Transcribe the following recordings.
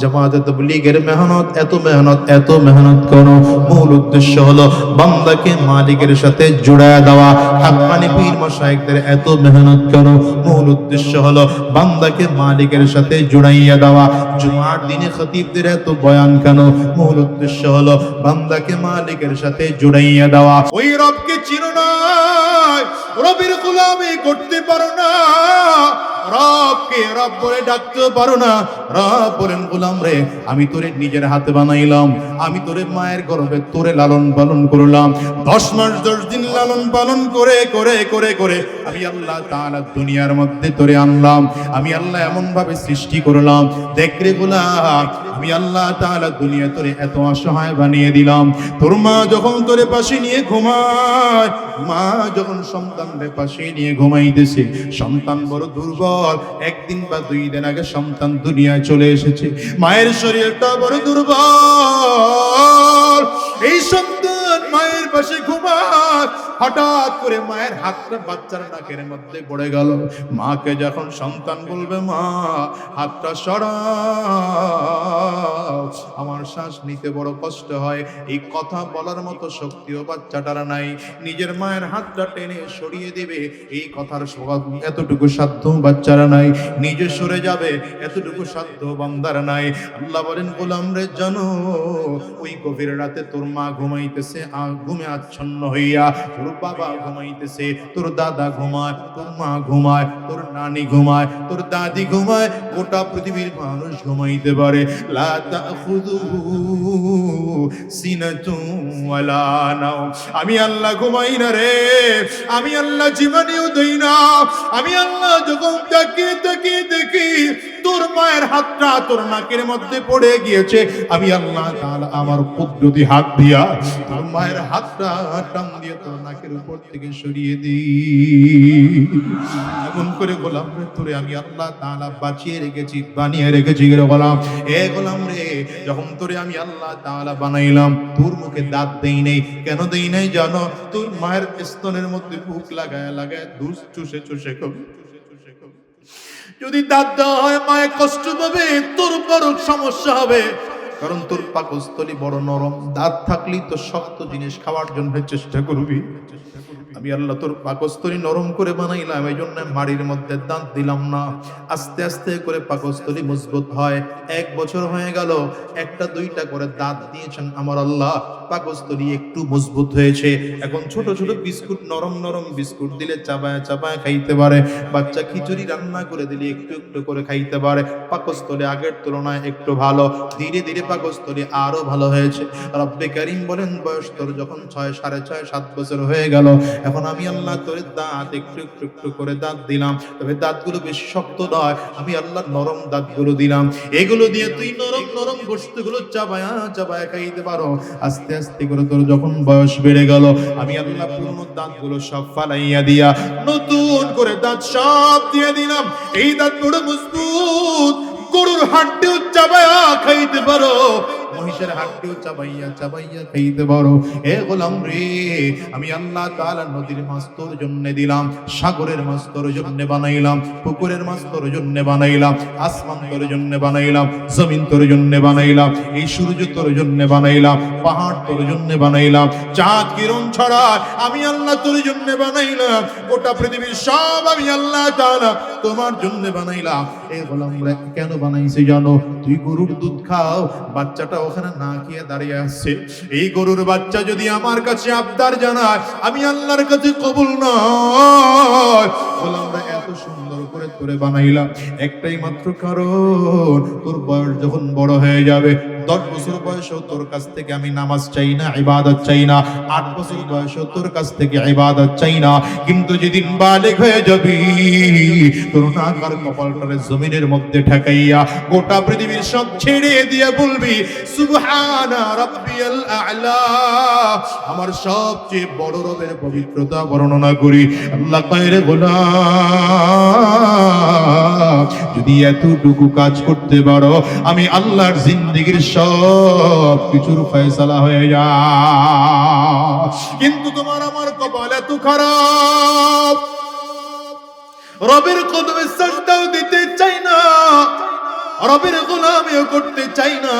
জামাতে তবলিগের মেহনত এত মেহনত এত মেহনত করো মূল উদ্দেশ্য হলো বান্দাকে মালিকের সাথে জুড়ায় দেওয়া হাক্কানি পীর মশাইকদের এত মেহনত করো মূল উদ্দেশ্য হলো বান্দাকে মালিকের সাথে জুড়াইয়া দেওয়া জুমার দিনে খতিবদের এত বয়ান কেন মূল উদ্দেশ্য হলো বান্দাকে মালিকের সাথে জুড়াইয়া দেওয়া ওই রবকে চিনো না রবের গোলামি করতে পারো না। রবকে রব বলে ডাকতে পারো না। রব বলেন, গোলাম রে, আমি তোরে নিজের হাতে বানাইলাম। আমি তোরে মায়ের গর্ভে তোরে লালন পালন করলাম। দশ মাস, দশ দিন লালন পালন করে করে করে করে। আমি আল্লাহ তাআলা দুনিয়ার মধ্যে তোরে আনলাম। আমি আল্লাহ এমন ভাবে সৃষ্টি করলাম। দেখ রে গোলাম, আমি আল্লাহ তাআলা দুনিয়া তোরে এত অসহায় বানিয়ে দিলাম। তোর মা যখন তোরে পাশে নিয়ে ঘুমায়, মা যখন সন্তানদের পাশে নিয়ে ঘুমাইতেছে, সন্তান বড় দুর্বল। একদিন বা দুই দিন আগে সন্তান দুনিয়ায় চলে এসেছে। মায়ের শরীরটা বড় দুর্বল। এই সন্তান মায়ের পাশে ঘুমায় হঠাৎ করে মায়ের হাতটা বাচ্চার নাকের মধ্যে পড়ে গেল। মাকে যখন সন্তান বলবে, মা, হাতটা সরাও আমার শ্বাস নিতে বড় কষ্ট হয়। এই কথা বলার মতো শক্তিও বাচ্চাটার নাই। নিজের মায়ের হাতটা টেনে সরিয়ে দিবে। এই কথার স্বভাব এতটুকু সাধ্য বাচ্চারা নাই। নিজে সরে যাবে, এতটুকু সাধ্য বান্দার নাই। আল্লাহ বলেন, গোলাম রে জানো, ওই গভীর রাতে তোর মা ঘুমাইতেছে আর ঘুমে আচ্ছন্ন হইয়া তোর বাবা ঘুমাইতেছে, তোর দাদা ঘুমায়, তোর মা ঘুমায়, তোর নানি ঘুমায়, তোর দাদি ঘুমায়, গোটা পৃথিবীর মানুষ ঘুমাইতে পারে। আমি আল্লাহ ঘুমাই না রে, আমি আল্লাহ জীবনেও দেই না, আমি আল্লাহ যখন তাকিয়ে তাকিয়ে দেখি তোর মায়ের হাতটা তোর নাকের মধ্যে পড়ে গিয়েছে। আমি আল্লাহ তাআলা আমার কুদরতি হাত দিয়া তোর মায়ের হাতটা টান দিয়ে তোর নাকের উপর থেকে সরিয়ে দিই। এমন করে গোলাম রে, তোরে আমি আল্লাহ তাআলা বাঁচিয়ে রেখেছি, বানিয়ে রেখেছি রে গোলাম। এ গোলাম রে, যখন তোরে আমি আল্লাহ তাআলা বানাইলাম, তোর মুখে দাঁত দেই নেই। কেন দেই নাই জানো? তোর মায়ের স্তনের মধ্যে ভুক লাগায় লাগায় দুধ চুষে চুষে কবি যদি দাঁত দেওয়া হয় মায়ে কষ্ট পাবে তোর বড় সমস্যা হবে। কারণ তোর পাকস্থলী বড় নরম, দাঁত থাকলেই তো শক্ত জিনিস খাওয়ার জন্য চেষ্টা করবি। আমি আল্লাহ তোর পাকস্থলী নরম করে বানাইলাম এই জন্য মাড়ির মধ্যে দাঁত দিলাম না। আস্তে আস্তে করে পাকস্থলী মজবুত হয়। এক বছর হয়ে গেল, একটা দুইটা করে দাঁত দিয়েছেন আমার আল্লাহ। পাকস্থলী একটু মজবুত হয়েছে। এখন ছোট ছোট বিস্কুট, নরম নরম বিস্কুট দিলে চাবায় চাবায় খাইতে পারে। বাচ্চা খিচুড়ি রান্না করে দিলে একটু একটু করে খাইতে পারে। পাকস্থলী আগের তুলনায় একটু ভালো। ধীরে ধীরে পাকস্থলী আরও ভালো হয়েছে। রব্বে করিম বলেন, বয়স তোর যখন ছয়, সাড়ে ছয়, সাত বছর হয়ে গেল এখন আমি আল্লাহ তোর দাঁত একটু একটু একটু করে দাঁত দিলাম, তবে দাঁতগুলো বেশি শক্ত নয়, আমি আল্লাহ নরম দাঁতগুলো দিলাম। এগুলো দিয়ে তুই নরম নরম গোস্তগুলো চাবায়া চাবায়া খাইতে পারো। আস্তে আস্তে করে তোর যখন বয়স বেড়ে গেল, আমি আল্লাহ পুরনো দাঁতগুলো সব ফালাইয়া দিয়া নতুন করে দাঁত সব দিয়ে দিলাম। এই দাঁতগুলো মজবুত, গরুর হাড্ডিও চাবায়া খাইতে পারো। মহিষের হাড্ডিও চাবাইয়া চাবাইয়া খাইতে পারো। এ গোলাম রে, আমি আল্লাহ তাআলা নদীর মাছ তোর জন্য দিলাম, সাগরের মাছ তোর জন্য বানাইলাম, পুকুরের মাছ তোর জন্য বানাইলাম আসমান তোর জন্য বানাইলাম জমিন তোর জন্য বানাইলাম, এই সূর্য তোর জন্য বানাইলাম পাহাড় তোর জন্য বানাইলাম। চাঁদ কিরণ ছড়া আমি আল্লাহ তোর জন্য বানাইলাম, গোটা পৃথিবীর সব আমি আল্লাহ তাআলা তোমার জন্য বানাইলাম। এ গোলাম রে, কেন বানাইছে জানো? তুই গরুর দুধ খাও, বাচ্চাটা ওখানে না গিয়ে দাঁড়িয়ে আসছে এই গরুর বাচ্চা যদি আমার কাছে আবদার জানায়, আমি আল্লাহর কাছে কবুল নয়। এত সুন্দর করে তোরে বানাইলাম। একটাই মাত্র কারণ, তোর বয়স যখন বড় হয়ে যাবে, দশ বছর বয়সেও তোর কাছ থেকে আমি নামাজ চাই না, ইবাদত চাই না, আট বছর বয়সেও তোর কাছ থেকে ইবাদত চাই না। কিন্তু যেদিন বালেক হয়ে যাবি, তোর নাকার কপালটারে জমিনের মধ্যে ঠেকাইয়া গোটা পৃথিবীর সব ছেড়ে দিয়ে বলবি, সুবহানা রাব্বিয়াল আ'লা। আমার সবচেয়ে বড় রবের পবিত্রতা বর্ণনা করি। আল্লাহ কয়ে গোলাম যদি এতটুকু কাজ করতে পারো, আমি আল্লাহর জিন্দিগির সব কিছুর ফয়সালা হয়ে যা। কিন্তু তোমার আমার কপাল এত খারাপ। রবের কদমে সাজদাও দিতে চাই না। রবের গোলামিও করতে চাই না।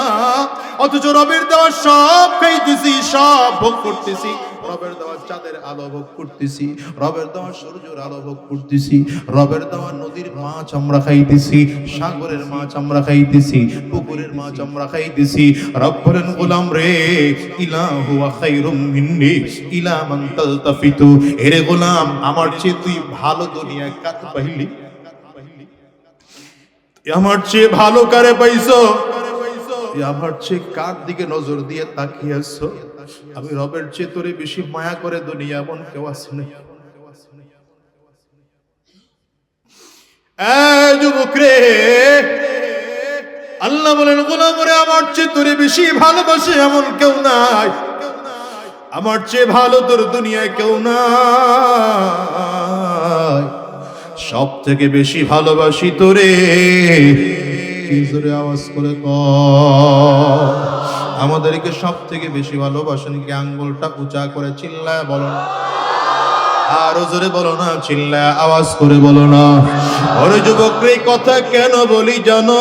অথচ রবের দেওয়া সব খাইতেছি সব ভোগ করতেছি। রবের দেওয়া চাঁদের আলো ভোগ করতেছি, রবের দেওয়া সূর্যের আলো ভোগ করতেছি, রবের দেওয়া নদীর মাছ আমরা খাইতেছি, সাগরের মাছ আমরা খাইতেছি, পুকুরের মাছ আমরা খাইতেছি। রব বলেন, গোলাম রে, ইলাহু ওয়া খায়রুম মিন্নি, ইলা মান তালতাফিতু। এরে গোলাম, আমার চেয়ে তুই ভালো দুনিয়া কাত পাইলি। আমার চেয়ে ভালো কারে পাইছো? আমার চেয়ে কার দিকে নজর দিয়ে তাকিয়ে আসছো আমি রবের চেয়ে তোরে বেশি মায়া করে দুনিয়া এমন কেউ আছে না আল্লাহ বলেন গোলাম রে আমার চেয়ে তোরে বেশি ভালোবাসে এমন কেউ নাই। আমার চেয়ে ভালো তোর দুনিয়ায় কেউ নাই। সব থেকে বেশি ভালোবাসি তোরে। জোরে আওয়াজ করে ক। আমাদেরকে সব থেকে বেশি ভালোবাসেন কি আঙ্গুলটা উঁচা করে চিল্লায় বলো না। আরও জোরে বলো না, চিল্লায় আওয়াজ করে বলো না। ওরে যুবক কথা কেন বলি জানো?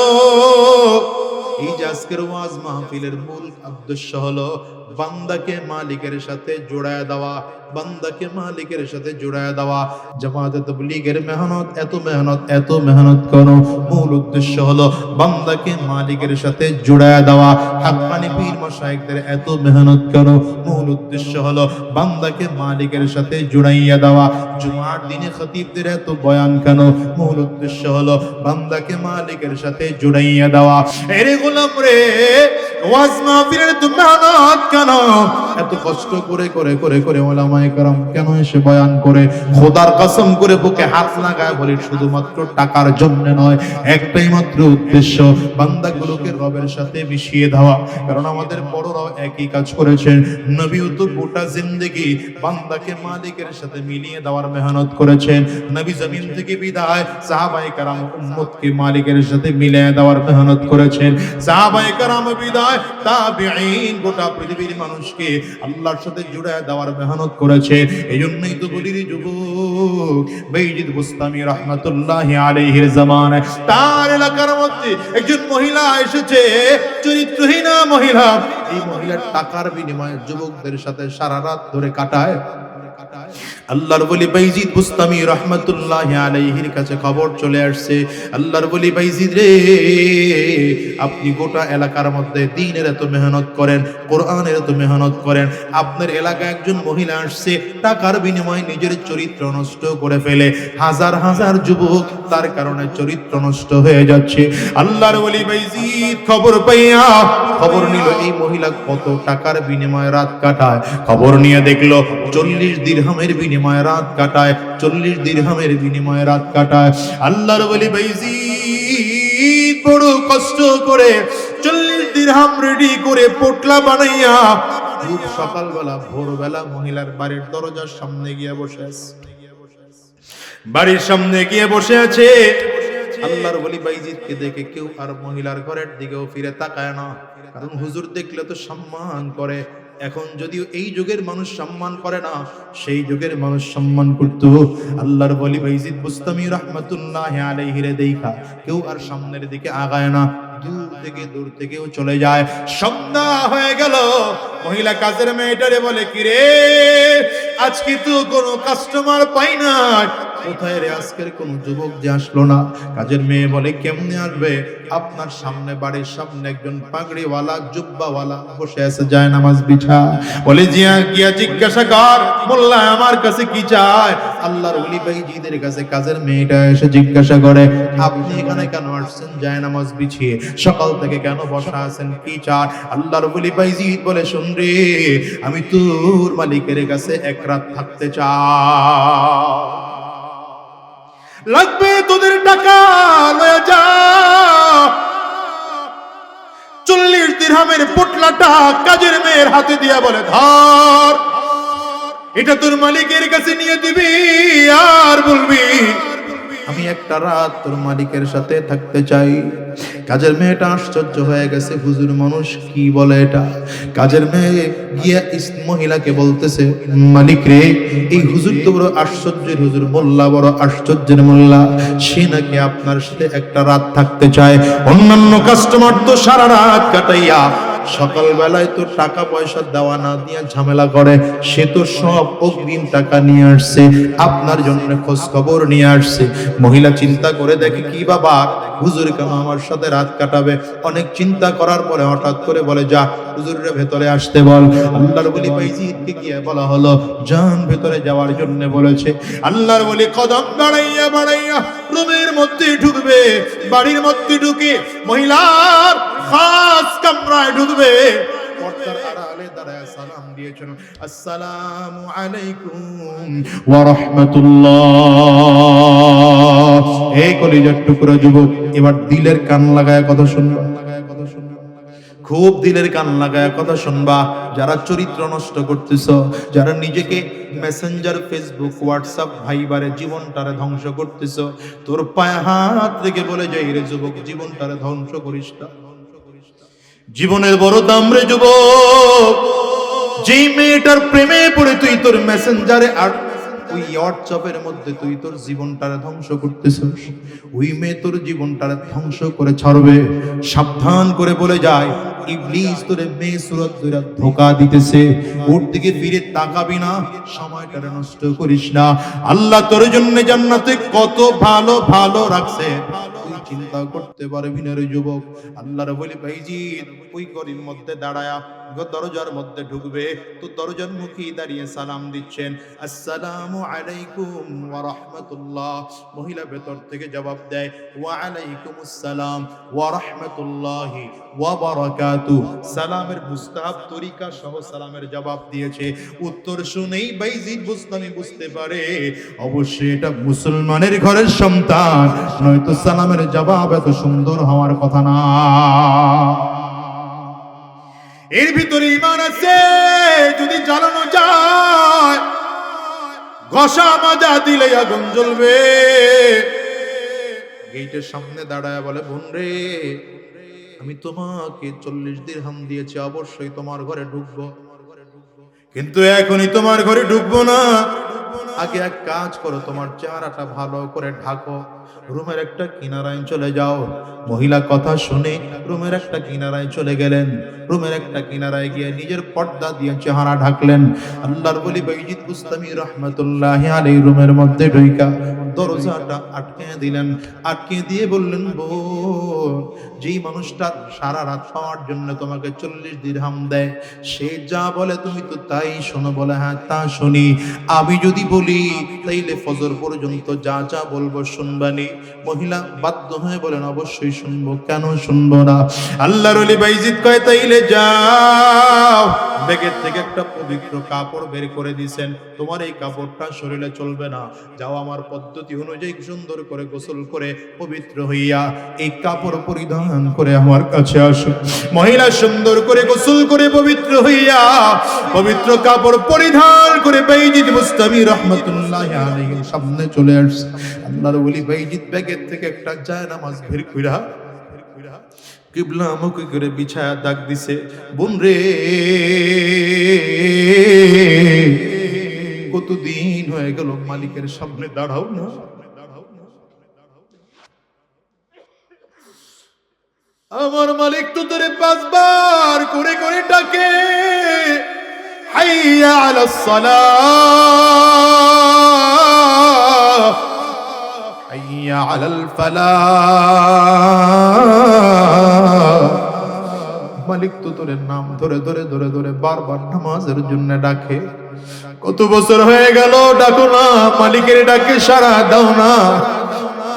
এই যে আজকের ওয়াজ মাহফিলের মূল উদ্দেশ্য হলো বান্দাকে মালিকের সাথে জোড়ায় দেওয়া, বান্দাকে মালিকের সাথে জোড়ায় দেওয়া। জামাতে তবলিগের মেহনত, এত মেহনত এত মেহনত করো। মূল উদ্দেশ্য হলো বান্দাকে মালিকের সাথে জোড়ায় দেওয়া। হাক্কানি পীর মাশায়েখদের এত মেহনত করো। মূল উদ্দেশ্য হলো বান্দাকে মালিকের সাথে জোড়াইয়া দেওয়া। জুমার দিনে খতিবদের এত বয়ান কেন? মূল উদ্দেশ্য হলো বান্দাকে মালিকের সাথে জোড়াইয়া দেওয়া। এরে গোলাম রে! ওয়াজ মাহফিলের তুমি মেহনত কেন? এত কষ্ট করে করে করে করে ওলামায় কারাম কেন এসে বয়ান করে? খোদার কসম করে বুকে হাত লাগায় বলি, শুধুমাত্র টাকার জন্য নয়, একটাই মাত্র উদ্দেশ্য, বান্দাগুলোকে রবের সাথে মিশিয়ে দেওয়া। কারণ আমাদের বড়রাও একই কাজ করেছেন। নবী তো গোটা জিন্দগি বান্দাকে মালিকের সাথে মিলিয়ে দেওয়ার মেহনত করেছেন। নবী জমিন থেকে বিদায় সাহাবাই কারাম উম্মতকে মালিকের সাথে মিলিয়ে দেওয়ার মেহনত করেছেন। সাহাবাই কারাম বিদায়, তাবিঈন গোটা পৃথিবীর মানুষকে আল্লাহর সাথে জুড়ে দেওয়ার মেহনত করেছে। এই জন্যই তো বলি যুবক বুস্তামি রহমতুল্লাহ আলহির তার এলাকার মধ্যে একজন মহিলা এসেছে, চরিত্রহীনা মহিলা। এই মহিলার টাকার বিনিময়ে যুবকদের সাথে সারা রাত ধরে কাটায়। আল্লাহর বলি বাইজিদ বুস্তামি রহমতুল্লাহ আলাইহির কাছে খবর চলে আসছে। আল্লাহর বলি বাইজিদ রে, আপনি গোটা এলাকার মধ্যে দিনের এত মেহনত করেন, কোরআনের এত মেহনত করেন, আপনার এলাকায় একজন মহিলা আসছে, টাকার বিনিময়ে নিজের চরিত্র নষ্ট করে ফেলে। হাজার হাজার যুবক তার কারণে চরিত্র নষ্ট হয়ে যাচ্ছে। আল্লাহর বলি বাইজিদ, খবর পাইয়া খবর নিল, এই মহিলা কত টাকার বিনিময়ে রাত কাটায়। খবর নিয়ে দেখল চল্লিশ দিরহামের বিনিময়ে রাত কাটায়, চল্লিশ দিরহামের বিনিময়ে রাত কাটায়। আল্লাহর বলি বাইজি বড় কষ্ট করে চল্লিশ দিরহাম রেডি করে পোটলা বানাইয়া সকালবেলা, ভোরবেলা মহিলার বাড়ির দরজার সামনে গিয়ে বসে আছে। বাড়ির সামনে গিয়ে বসে আছে। আল্লাহর বলি বাইজিদকে দেখে কেউ আর মহিলার ঘরের দিকেও ফিরে তাকায় না। কারণ হুজুর দেখলে তো সম্মান করে। এখন যদিও এই যুগের মানুষ সম্মান করে না, সেই যুগের মানুষ সম্মান করত। আল্লাহর বলি বাইজিদ বুস্তামি রহমতুল্লাহ আলাইহিরে দেখা কেউ আর সামনের দিকে আগায় না, দূর থেকে দূর থেকেও চলে যায়। সন্ধ্যা হয়ে গেল মহিলা কাজের মেয়েটারে বলে কি রে আজকে তো কোনো কাস্টমার পাই না কোথায় রে আজকের কোন যুবক যে আসলো না? কাজের মেয়ে বলে, কেমনে আসবে? আপনার সামনে বাড়ির সামনে একজন পাগড়িওয়ালা, জুব্বাওয়ালা বসে আছে, যায় নামাজ বিছা বলে, জিয়া, গিয়া জিজ্ঞাসা কর, মোল্লা আমার কাছে কি চায়? আল্লাহর ওলি ভাই জিদের কাছে কাজের মেয়েটা এসে জিজ্ঞাসা করে, আপনি এখানে কেন আসছেন? যায় নামাজ বিছিয়ে। সকাল থেকে কেন বসা আছেন? কি চান? আল্লাহর ওলি ভাই জিদ বলে, শুন রে, আমি তোর মালিকের কাছে এক রাত থাকতে চাই। লাগবে তোদের টাকা, লয়ে যা। চল্লিশ দিরহামের পোটলাটা কাজের মেয়ের হাতে দিয়া বলে ধর। এটা তোর মালিকের কাছে নিয়ে দিবি আর বলবি আমি একটা রাত তোর মালিকের সাথে থাকতে চাই। কাজের মেয়েটা আশ্চর্য হয়ে গেছে, হুজুর মানুষ কি বলে এটা? কাজের মেয়ে গিয়া মহিলাকে বলতেছে, মালিক রে, এই হুজুর তো বড় আশ্চর্যের হুজুর, মোল্লা বড় আশ্চর্যের মোল্লা। সে নাকি আপনার সাথে একটা রাত থাকতে চায়। অন্যান্য কাস্টমার তো সারা রাত কাটাইয়া সকালবেলায় তো টাকা পয়সা দেওয়া না দিয়ে ঝামেলা করে, সে তো সব অগ্রিম টাকা নিয়ে আসছে, আপনার জন্য খোঁজ খবর নিয়ে আসছে। মহিলা চিন্তা করে দেখে, কি বাবা, হুজুর কেন আমার সাথে রাত কাটাবে? অনেক চিন্তা করার পরে হঠাৎ করে বলে, যা হুজুরের ভেতরে আসতে বল। আল্লাহর বলি বাইজিদকে গিয়ে বলা হলো, জান, ভেতরে যাওয়ার জন্য বলেছে। আল্লাহর বলি, কদম বাড়াইয়া বাড়াইয়া রুমের মধ্যে ঢুকবে, বাড়ির মধ্যে ঢুকে মহিলার খাস কামরায় ঢুকবে। এই যুবক, এবার দিলের কান লাগায় কথা শুনবা। খুব দিলের কান লাগায় কথা শুনবা। যারা চরিত্র নষ্ট করতেছ, যারা নিজেকে মেসেঞ্জার ফেসবুক হোয়াটসঅ্যাপ ভাইবারে জীবনটারে ধ্বংস করতেছ, তোর পায়ে হাত থেকে বলে যাই রে যুবক, জীবনটারে ধ্বংস করিস না। জীবনের বড় দাম রে যুবক, যেই মেয়েটার প্রেমে পড়ে তুই তোর মেসেঞ্জারে আর ওই হোয়াটসঅ্যাপের মধ্যে তুই তোর জীবনটারে ধ্বংস করতেছিস। ওই মেয়ে তোর টারে ধ্বংস করে ছাড়বে। সাবধান করে বলে যায়, ইবলিস তোরে মেয়ে সুরত দুইরা ধোকা দিতেছে। ওর দিকে ফিরে তাকাবি না, সময়টারে নষ্ট করিস না। আল্লাহ তোর জন্য জান্নাতে কত ভালো ভালো রাখছে। চিন্তা করতে পারবি না রে যুবক। আল্লাহর বলি, ভাইজি, ওই গরির মধ্যে দাঁড়ায়া দরজার মধ্যে ঢুকবে, তো দরজার মুখে দাঁড়িয়ে সালাম দিচ্ছেন। আসসালামু আলাইকুম ওয়া রাহমাতুল্লাহ। মহিলা ভেতর থেকে জবাব দেয়, ওয়া আলাইকুম আসসালাম ওয়া রাহমাতুল্লাহি ওয়া বারাকাতু সালামের মুস্তাহাব তরিকা সহ সালামের জবাব দিয়েছে। উত্তর শুনেই বাইজিদ বুস্তামি বুঝতে পারে, অবশ্যই এটা মুসলমানের ঘরের সন্তান, নয়তো সালামের জবাব এত সুন্দর হওয়ার কথা না। এর ভিতরে ইমান আছে, যদি জ্বালানো যায়, ঘষা মাজা দিলে আগুন জ্বলবে। গেটের সামনে দাঁড়ায় বলে, বোন রে, আমি তোমাকে চল্লিশ দিন হাম দিয়েছি, অবশ্যই তোমার ঘরে ঢুকবো। কিন্তু এখনই তোমার ঘরে ঢুকবো না। আগে এক কাজ করো, তোমার চেহারাটা ভালো করে ঢাকো। রুমের একটা কিনারায় চলে যাও। মহিলা কথা শুনে রুমের একটা কিনারায় চলে গেলেন। রুমের একটা কিনারায় গিয়ে নিজের পর্দা দিয়ে চেহারা ঢাকলেন। আল্লাহর বলি বৈজিৎ বুস্তামি রহমতুল্লাহ আলী রুমের মধ্যে ঢুইকা। দরজাটা আটকে দিলেন। আটকে দিয়ে বললেন, বোন, যেই মানুষটা সারা রাত পাওয়ার জন্য তোমাকে চল্লিশ দিরহাম দেয়, সে যা বলে তুমি তো তাই শোনো বলে হ্যাঁ তা শুনি। আমি যদি বলি, তাইলে ফজর পর্যন্ত যা যা বলব শুনবানি। মহিলা বাধ্য হয়ে বলেন, অবশ্যই শুনব, কেন শুনব না? আল্লাহর অলি বাইজিদ কয়, তাইলে যাও। ব্যাগের থেকে একটা পবিত্র কাপড় বের করে দিছেন। তোমার এই কাপড়টা শরীরে চলবে না। যাও আমার পদ্ধতি অনুযায়ী সুন্দর করে গোসল করে পবিত্র হইয়া এই কাপড় পরিধান করে আমার কাছে আসো মহিলা সুন্দর করে গোসল করে পবিত্র হইয়া পবিত্র কাপড় পরিধান করে বাইজিদ মুস্তামি রহমতুল্লাহ আলাইহির সামনে চলে আসছে। আল্লাহর ওলি বাইজিদ ব্যাগের থেকে একটা যায় নামাজ বের কইরা কিবলা মুখে করে বিছায়া দাগ দিছে। বোন রে কতদিন হয়ে গেল মালিকের সামনে দাঁড়াও না। আমার মালিক তো তোরে পাঁচবার করে করে ডাকে, হাইয়া আলাস সালাহ হাইয়া আলাল ফালাহ মালিক তো তোর নাম ধরে ধরে ধরে ধরে বারবার নামাজের জন্য ডাকে। কত বছর হয়ে গেল, ডাকো না, মালিকের ডাকে সারা দাও না।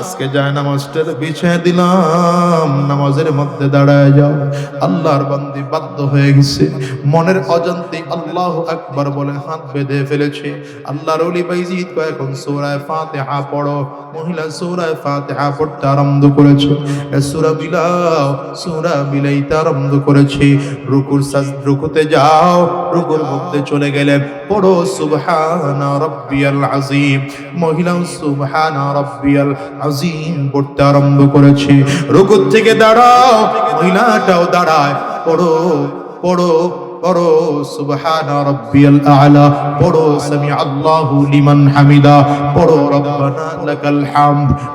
আজকে যায় নামাজটা বিছিয়ে দিলাম, নামাজের মধ্যে দাঁড়ায় যাও। আল্লাহর বান্দি বাধ্য হয়ে গেছে। মনের অজান্তে আল্লাহ আকবার বলে হাত বেঁধে ফেলেছে। আল্লাহর ওলি বাইজিদ এখন সূরায় ফাতিহা পড়ো। মহিলা সূরায় ফাতিহা পড়তে আরম্ভ করেছে। সূরা বিলাও, সূরা বিলাইতে আরম্ভ করেছে। রুকুর সাজ রুকুতে যাও, রুকুর মধ্যে চলে গেলেন পড়ো, সুবহানা রাব্বিয়াল আযীম। মহিলা সুবহানা রাব্বিয়াল আযীম করতে আরম্ভ করেছে। রুকুর থেকে দাঁড়াও, মহিলাটাও দাঁড়ায়। পড়ো পড়ো পড়ো, সুবহানা আ'লা। পড়ো সামি আল্লাহু লিমান হামিদা। পড়ো, রব্বানা লাকাল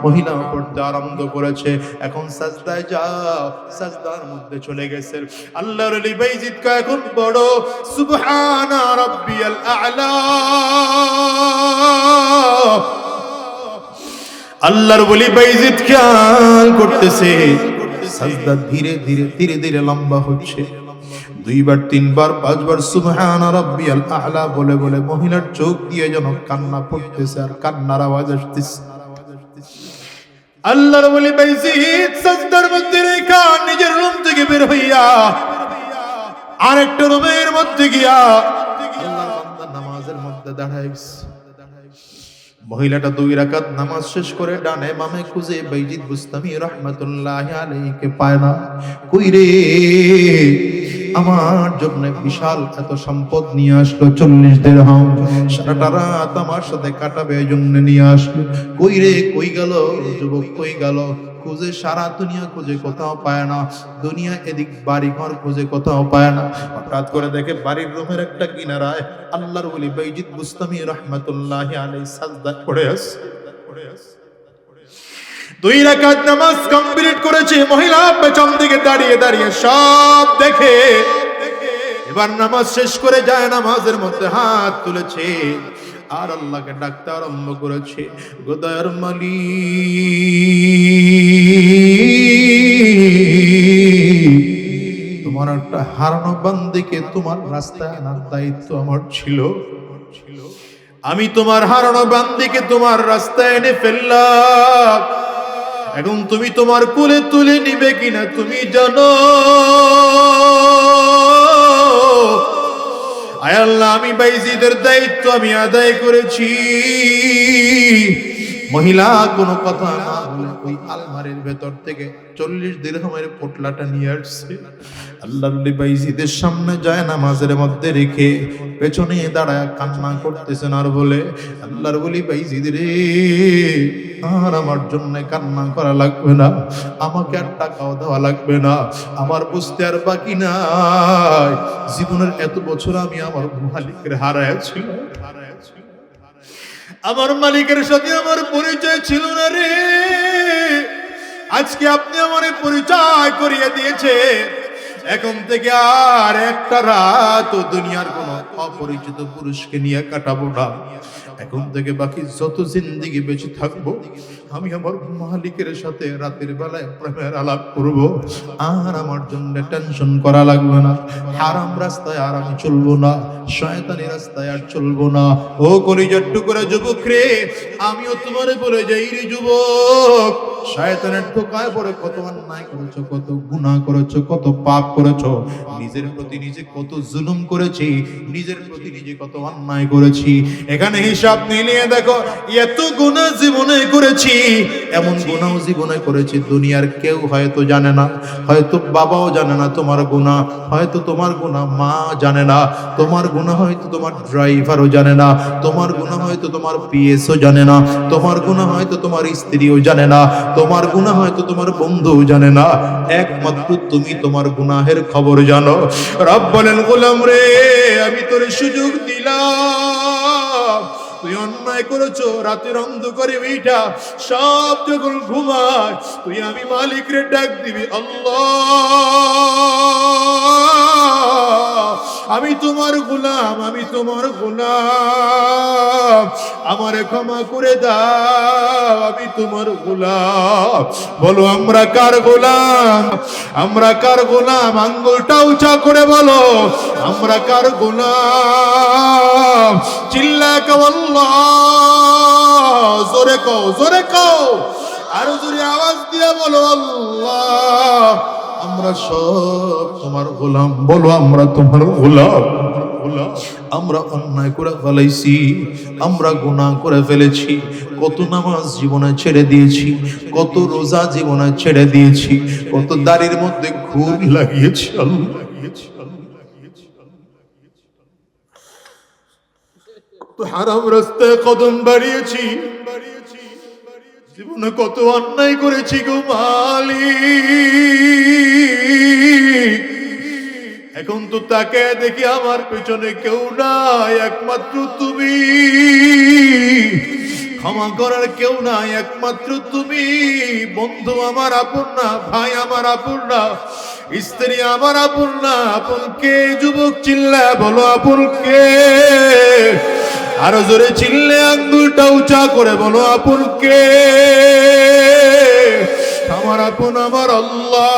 মহিলা পড়তে আরম্ভ করেছে। এখন সাজদায় যাও, সাজদার মধ্যে চলে গেছে। আল্লাহর আলী বাইজিদ কা এখন পড়ো, সুবহানা রাব্বিয়াল আ'লা। আল্লাহর বলি বাইজিদ খেয়াল করতেছে। সাজদা ধীরে ধীরে ধীরে ধীরে লম্বা হচ্ছে। দুইবার, তিনবার, পাঁচবার, সুবহান রাব্বিয়াল আ'লা বলে বলে মহিলার চোখ দিয়ে যেন কান্না পড়তেছে আর কান্নার আওয়াজ আসতেছে। আল্লাহর বলি বাইজিদ সাজদার মধ্যে রেখা, নিজের রুম থেকে বের হইয়া আরেকটা রুমের মধ্যে গিয়া আল্লাহর বান্দা নামাজের মধ্যে দাঁড়াইছে মহিলাটা দুই রাকাত নামাজ শেষ করে ডানে বামে খুঁজে বৈজিদ বুস্তামি রহমতুল্লাহ আলাইকে পায় না। কই রে? আমার জন্য বিশাল এত সম্পদ নিয়ে আসলো চল্লিশ দের হাম সারাটা রাত আমার সাথে কাটাবে জন্য নিয়ে আসলো। কই রে? কই গেল? যুবক কই গেল? খুঁজে, সারা দুনিয়া খুঁজে, কোথাও পায় না। দুনিয়া এদিক বাড়ি ঘর খুঁজে, কোথাও পায় না। হঠাৎ করে দেখে বাড়ির রুমের একটা কিনারায় আল্লাহর বলি বাইজিদ বুস্তামি রহমতুল্লাহ আলাই সাজদা পড়ে আছে। দুই রাকাত নামাজ কমপ্লিট করেছে, মহিলা পেছন দিকে দাঁড়িয়ে দাঁড়িয়ে সব দেখে। এবার নামাজ শেষ করে যায়, নামাজের মধ্যে হাত তুলেছে। আর আল্লাহকে ডাকতে আরম্ভ করেছে। গোদার মালি তোমার একটা হারানো বান্দিকে তোমার রাস্তায় আনার দায়িত্ব আমার ছিল। আমি তোমার হারানো বান্দিকে তোমার রাস্তায় এনে ফেললাম। এখন তুমি তোমার কুলে তুলে নিবে কিনা তুমি জানো? আয় আল্লাহ আমি বাইজিদের দায়িত্ব আমি আদায় করেছি। মহিলা, কোনো কথা না বলে ওই আলমারির ভেতর থেকে চল্লিশ দিরহামের পোটলাটা নিয়ে আসছে। আল্লাহ বাইজিদের সামনে যায় না নামাজের মধ্যে রেখে পেছনে দাঁড়ায় কান্না করতেছেন আর বলে আল্লাহর বলি বাইজিদ রে, আর আমার জন্য কান্না করা লাগবে না, আমাকে আর টাকাও দেওয়া লাগবে না, আমার বুঝতে আর বাকি নাই। জীবনের এত বছর আমি আমার মালিকের হারাইছিল আমার মালিকের সাথে আমার পরিচয় ছিল না রে। আজকে আপনি আমার পরিচয় করিয়ে দিয়েছে এখন থেকে আর একটা রাত দুনিয়ার কোন অপরিচিত পুরুষকে নিয়ে কাটাবো না। এখন থেকে বাকি যত জিন্দিগি বেঁচে থাকব আমি আমার মালিকের সাথে রাতের বেলায় প্রেমের আলাপ করব। আর আমার জন্য টেনশন করা লাগবে না। হারাম রাস্তায় আর আমি চলবো না। শয়তানি রাস্তায় আর চলবো না। ও কলিজার টুকরা যুবক রে, আমিও তোমারে বলে যাই রে যুবক। শয়তানের ঠোকায় পড়ে কত অন্যায় করেছ, কত গুনাহ করেছ, কত পাপ করেছ। নিজের প্রতি নিজে কত জুলুম করেছি, নিজের প্রতি নিজে কত অন্যায় করেছি। এখানে হিসাব মিলিয়ে দেখো, এত গুনাহ জীবনে করেছি। এমন গুনাহ জীবনে করেছি, দুনিয়ার কেউ হয়তো জানে না। হয়তো বাবাও জানে না তোমার গুনাহ, হয়তো তোমার গুনাহ মা জানে না। তোমার গুনাহ হয়তো তোমার ড্রাইভারও জানে না। তোমার গুনাহ হয়তো তোমার পিএসও জানে না। তোমার গুনাহ হয়তো তোমার স্ত্রীও জানে না। তোমার গুণা হয়তো তোমার বন্ধুও জানে না। একমাত্র তুমি তোমার গুনাহের খবর জানো। রব বলেন, গোলাম রে, আমি তোর সুযোগ দিলাম। অন্যায় করেছ, রাতের অন্ধকারে এইটা সব যখন ঘুমায়, তুই আমি মালিক রে ডাক দিবি, আল্লাহ। আমি তোমার গোলাম, আমি তোমার গোলাম। আমারে ক্ষমা করে দাও, আমি তোমার গোলাম। বলো, আমরা কার গোলাম? আমরা কার গোলাম? আঙ্গুলটা উঁচা করে বলো, আমরা কার গোলাম? চিল্লা কাল্লাহ জোরে কও জোরে কও। আরও জোরে আওয়াজ দিয়ে বলো, আল্লাহ। আমরা সব তোমার গোলাম। বলো আমরা তোমার গোলাম। আমরা অন্যায় করে ফেলেছি আমরা গুণা করে ফেলেছি, কত নামাজ জীবনে ছেড়ে দিয়েছি, কত রোজা জীবনে ছেড়ে দিয়েছি, কত দাড়ির মধ্যে খুব লাগিয়েছি হারাম রাস্তায় কদম বাড়িয়েছি। জীবনে কত অন্যায় করেছি গো মালিক। এখন তো তাকে দেখি আমার পেছনে কেউ নাই, একমাত্র তুমি। ক্ষমা করার কেউ নাই, একমাত্র তুমি। বন্ধু আমার আপন না, ভাই আমার আপন না, স্ত্রী আমার আপন না আপন কে যুবক চিল্লা বলো আপন কে আরও জোরে চিল্লে আঙ্গুলটা উঁচা করে বলো আপন কে? আমার আপন আমার আল্লাহ।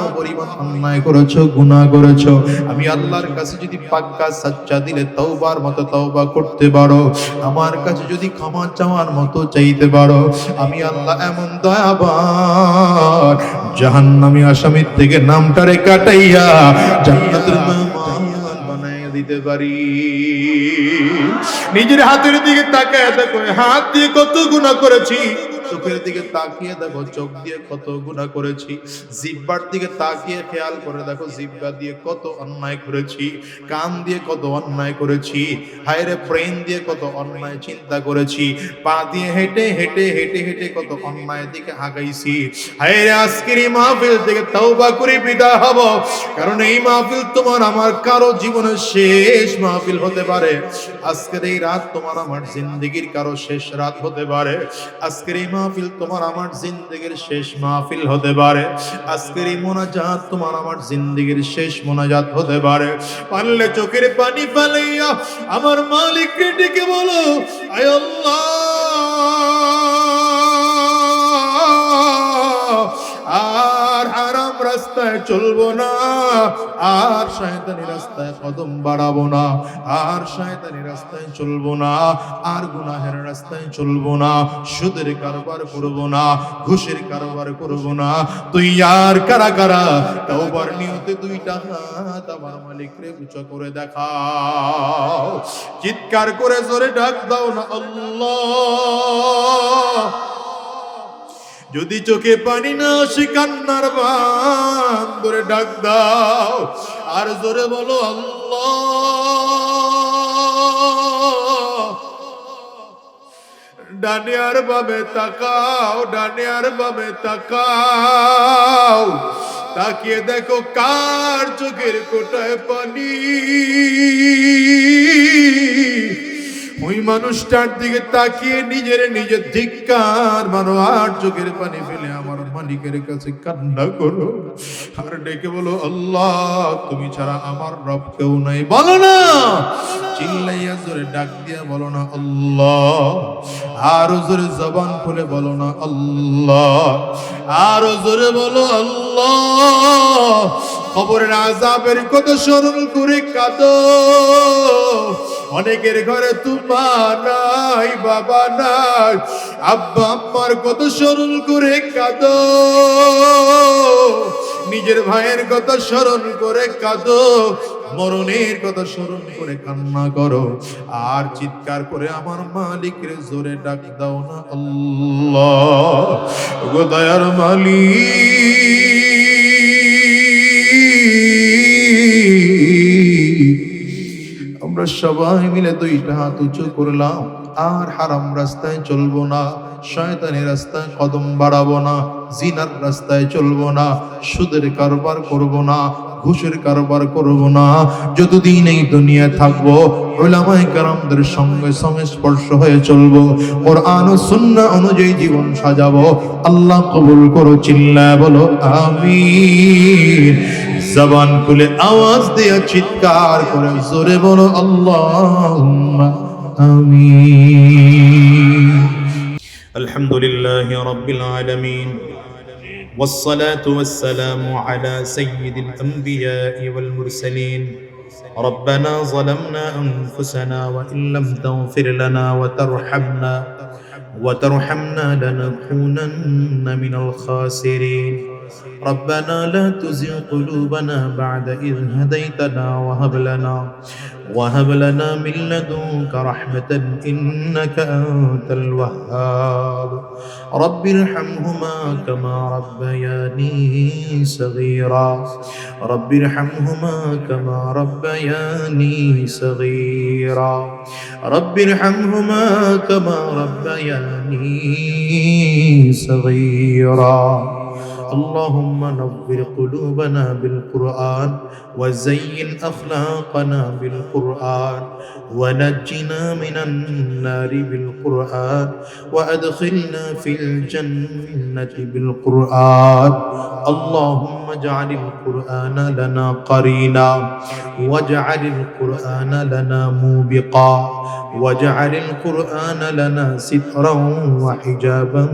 পরিমাণ অন্যায় করেছ, গুনাহ করেছ। আমি আল্লাহর কাছে যদি পাক্কা সাচ্চা দিলে মতো করতে পারো। আমার কাছে যদি ক্ষমা চাওয়ার মতো চাইতে পারো। আমি আল্লাহ এমন দয়াবান, জাহান্নামী আসামির থেকে নামটারে কাটাইয়া জান্নাতের দিতে পারি। নিজের হাতের দিকে তাকায় দেখো, হাত দিয়ে কত গুনাহ করেছি। চোখের দিকে তাকিয়ে দেখো, চোখ দিয়ে কত গুনাহ করেছি। জিব্বার দিকে তাকিয়ে খেয়াল করে দেখো, জিব্বা দিয়ে কত অন্যায় করেছি, কান দিয়ে কত অন্যায় করেছি, হায়রে ব্রেন দিয়ে কত অন্যায় চিন্তা করেছি, পা দিয়ে হেঁটে হেঁটে হেঁটে হেঁটে কত অন্যায় দিকে আগাইছি। হায়রে আজকের এই মাহফিল থেকে তওবা করে বিদায় হব, কারণ এই মাহফিল তোমার আমার কারও জীবনের শেষ মাহফিল হতে পারে। আজকের এই রাত তোমার আমার জিন্দগির কারও শেষ রাত হতে পারে। আজকের এই মাহফিল তোমার আমার জিন্দগির শেষ মাহফিল হতে পারে। আজকের এই মোনাজাত তোমার আমার জিন্দগির শেষ মোনাজাত হতে পারে। পারলে চোখের পানি ফেলাইয়া আমার মালিককে ডেকে বলো, আয় আল্লাহ! রাস্তায় চলবো না, আর শয়তানি রাস্তায় কদম বাড়াবো না, আর শয়তানি রাস্তায় চলবো না, আর গুনাহের রাস্তায় চলবো না, সুদের কারবার করব না, ঘুষের কারবার করব না। তুই আর কারা কারা? তওবার নিয়তে দুইটা হাত আমার মালিক রে উঁচু করে দেখাও। চিৎকার করে জোরে ডাক দাও না আল্লাহ। যদি চোখে পানি না আসে কান্নার বান, ধরে ডাক দাও। আর জোরে বলো, আল্লাহ। ডানে আর বামে তাকাও, ডানে আর বামে তাকাও। তাকিয়ে দেখো কার চোখের কোটায় পানি। ওই মানুষটার দিকে তাকিয়ে নিজের নিজের ধিক্কার মারো, আর চোখের পানি ফেলে আমার মালিকের কাছে কান্না করো। আর ডেকে বলো, আল্লাহ, তুমি ছাড়া আমার রব কেউ নাই। বলো না! চিল্লাইয়া জোরে ডাক দিয়া বলো না, আল্লাহ। আরও জোরে জবান খুলে বলো না, আল্লাহ। আরও জোরে বলো, আল্লাহ। খবরের আজাবের কত স্মরণ করে কাঁদো। অনেকের ঘরে তুমা নাই, বাবা নাই। আব্বা, আম্মার কত স্মরণ করে কাঁদো। নিজের ভাইয়ের কথা স্মরণ করে কাঁদো। মরণের কথা স্মরণ করে কান্না করো। আর চিৎকার করে আমার মালিকের জোরে ডাক দাও না আল্লাহ। গো দয়ার মালিক। আমরা সবাই মিলে দুইটা হাত উঁচু করলাম। আর হারাম রাস্তায় চলবো না, শয়তানের রাস্তায় কদম বাড়াবো না, জিনার রাস্তায় চলবো না, সুদের কারবার করব না, ঘুষের কারবার করব না। যতদিন এই দুনিয়ায় থাকব ওলামাই কারামদের সঙ্গে সংস্পর্শ হয়ে চলবো, কোরআন ও সুন্নাহ অনুযায়ী জীবন সাজাবো। আল্লাহ কবুল করো, চিল্লায় বলো, আমিন। জবান খুলে আওয়াজ দিয়ে চিৎকার করে জোরে বলো আল্লাহ আমিন الحمد لله رب العالمين والصلاة والسلام على سيد الأنبياء والمرسلين ربنا ظلمنا أنفسنا وإن لم تغفر لنا وترحمنا وترحمنا لنكونن من الخاسرين ربنا لا تزغ قلوبنا بعد إذ هديتنا وهب لنا وهب لنا من لدنك رحمة إنك أنت الوهاب. رب ارحمهما كما ربياني صغيرا. رب ارحمهما كما ربياني صغيرا. رب ارحمهما كما ربياني صغيرا. اللهم نور قلوبنا بالقرآن وزين أخلاقنا بالقرآن ونجنا من النار بالقرآن وأدخلنا في الجنة بالقرآن. اللهم اجعل القرآن لنا قرينا واجعل القرآن لنا موبقا واجعل القرآن لنا سترا وحجابا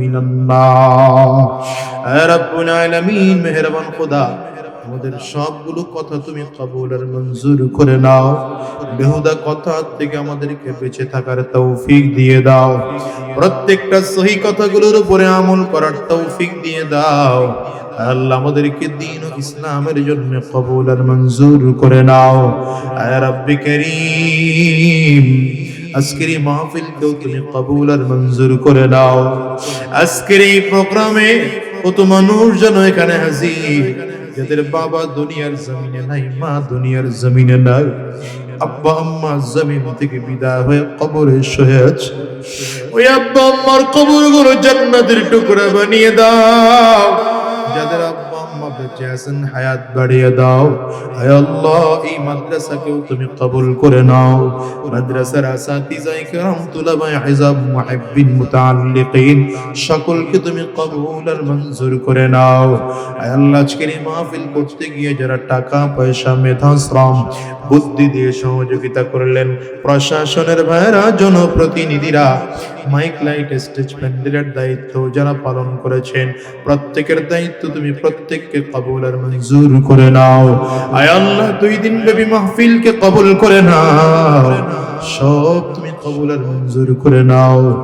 من النار. يا رب العالمين مهربا خدا আমাদের সবগুলো কথা তুমি কবুল আর মঞ্জুর করে নাও। বেহুদা কথা থেকে আমাদেরকে বেঁচে থাকার তৌফিক দিয়ে দাও। প্রত্যেকটা সহি কথাগুলোর উপরে আমল করার তৌফিক দিয়ে দাও। আল্লাহ আমাদেরকে দিন ও ইসলামের জন্য কবুল আর মঞ্জুর করে নাও। আয় রব্বি করিম, আজকের এই মাহফিলকেও তুমি কবুল আর মঞ্জুর করে নাও। আজকের এই প্রোগ্রামে কত মানুষ যেন এখানে হাজির। যাদের বাবা দুনিয়ার জমিনে নাই, মা দুনিয়ার জমিনে নাই, আব্বা আম্মা জমিন থেকে বিদায় হয়ে কবরে শুয়ে আছে। ওই আব্বা আম্মার কবরগুলো জান্নাতের টুকরা বানিয়ে দাও। বেঁচে আছেন হায়াত বাড়িয়ে দাও হায় আল্লাহ এই মাদ্রাসাকেও তুমি কবুল করে নাও মাদ্রাসার আসাতিজাই کرام তুলাবাই হিজাব মুহিব্বিন মুতাআল্লিকিন সকলকে তুমি কবুল আর মঞ্জুর করে নাও আয় আল্লাহ আজকের এই মাহফিল করতে গিয়ে যারা টাকা পয়সা মেধা শ্রম বুদ্ধি দিয়ে সহযোগিতা করলেন প্রশাসনের ভাইরা জনপ্রতিনিধিরা মাইক লাইট স্টেজ প্যান্ডেলের দায়িত্ব যারা পালন করেছেন, প্রত্যেকের দায়িত্ব তুমি প্রত্যেককে কবুল আর মঞ্জুর করে নাও। আয় আল্লাহ, দুই দিন ব্যাপী মাহফিলকে কবুল করে নাও। সব তুমি কবুল আর মঞ্জুর করে নাও।